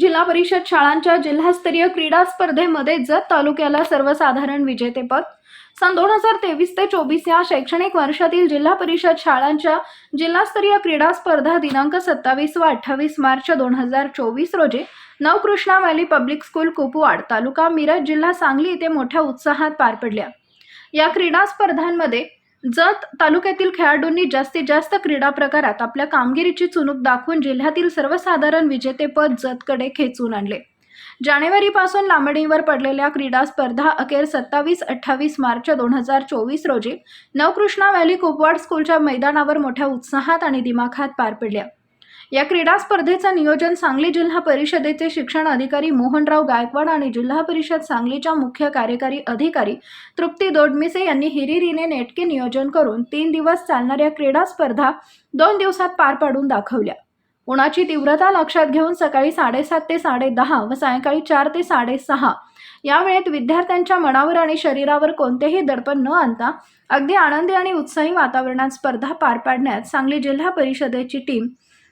जिल्हा परिषद शाळांच्या जिल्हास्तरीय क्रीडा स्पर्धेमध्ये जत तालुक्याला सर्वसाधारण विजेतेपद सन दोन हजार तेवीस ते चोवीस या शैक्षणिक वर्षातील जिल्हा परिषद शाळांच्या जिल्हास्तरीय क्रीडा स्पर्धा दिनांक सत्तावीस व अठ्ठावीस मार्च दोन हजार चोवीस रोजी Navkrishna valley public school Kupwad taluka Miraj जिल्हा सांगली येथे मोठ्या उत्साहात पार पडल्या. या क्रीडा स्पर्धांमध्ये जत तालुक्यातील खेळाडूंनी जास्तीत जास्त क्रीडा प्रकारात आपल्या कामगिरीची चुणूक दाखवून जिल्ह्यातील सर्वसाधारण विजेतेपद जतकडे खेचून आणले. जानेवारीपासून लांबणीवर पडलेल्या क्रीडा स्पर्धा अखेर सत्तावीस अठ्ठावीस मार्च दोन हजार चोवीस रोजी नवकृष्णा व्हॅली कुपवाड स्कूलच्या मैदानावर मोठ्या उत्साहात आणि दिमाखात पार पडल्या. या क्रीडा स्पर्धेचं नियोजन सांगली जिल्हा परिषदेचे शिक्षण अधिकारी मोहनराव गायकवाड आणि जिल्हा परिषद सांगलीच्या मुख्य कार्यकारी अधिकारी तृप्ती दोडमिसे यांनी हिरिरीने नेटके नियोजन करून तीन दिवस चालणाऱ्या क्रीडा स्पर्धा दोन दिवसात पार पाडून दाखवल्या. उन्हाची तीव्रता लक्षात घेऊन सकाळी साडेसात ते साडेदहा व सायंकाळी चार ते साडेसहा या वेळेत विद्यार्थ्यांच्या मनावर आणि शरीरावर कोणतेही दडपण न आणता अगदी आनंदी आणि उत्साही वातावरणात स्पर्धा पार पाडण्यात सांगली जिल्हा परिषदेची टीम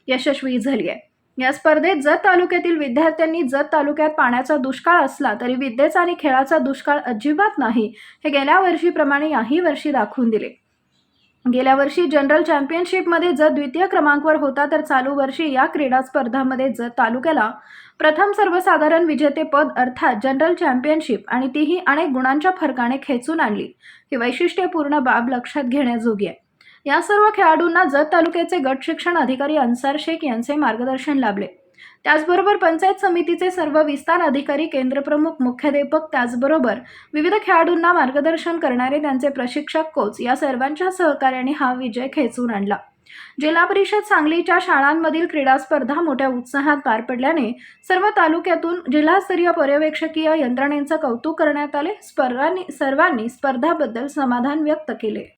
यशस्वी झाली आहे या स्पर्धेत जत तालुक्यातील विद्यार्थ्यांनी जत तालुक्यात पाण्याचा दुष्काळ असला तरी विद्येचा आणि खेळाचा दुष्काळ अजिबात नाही हे गेल्या वर्षीप्रमाणे याही वर्षी दाखवून दिले. गेल्या वर्षी जनरल चॅम्पियनशिपमध्ये जत द्वितीय क्रमांकावर होता तर चालू वर्षी या क्रीडा स्पर्धामध्ये जत तालुक्याला प्रथम सर्वसाधारण विजेतेपद अर्थात जनरल चॅम्पियनशिप आणि तीही अनेक गुणांच्या फरकाने खेचून आणली. ही वैशिष्ट्यपूर्ण बाब लक्षात घेण्याजोगी आहे. या सर्व खेळाडूंना जत तालुक्याचे गट शिक्षण अधिकारी अन्सार शेख यांचे मार्गदर्शन लाभले. त्याचबरोबर पंचायत समितीचे सर्व विस्तार अधिकारी केंद्रप्रमुख मुख्याध्यापक त्याचबरोबर विविध खेळाडूंना मार्गदर्शन करणारे त्यांचे प्रशिक्षक कोच या सर्वांच्या सहकार्याने हा विजय खेचून आणला. जिल्हा परिषद सांगलीच्या शाळांमधील क्रीडा स्पर्धा मोठ्या उत्साहात पार पडल्याने सर्व तालुक्यातून जिल्हास्तरीय पर्यवेक्षकीय यंत्रणेचं कौतुक करण्यात आले. स्पर्धांनी सर्वांनी स्पर्धाबद्दल समाधान व्यक्त केले.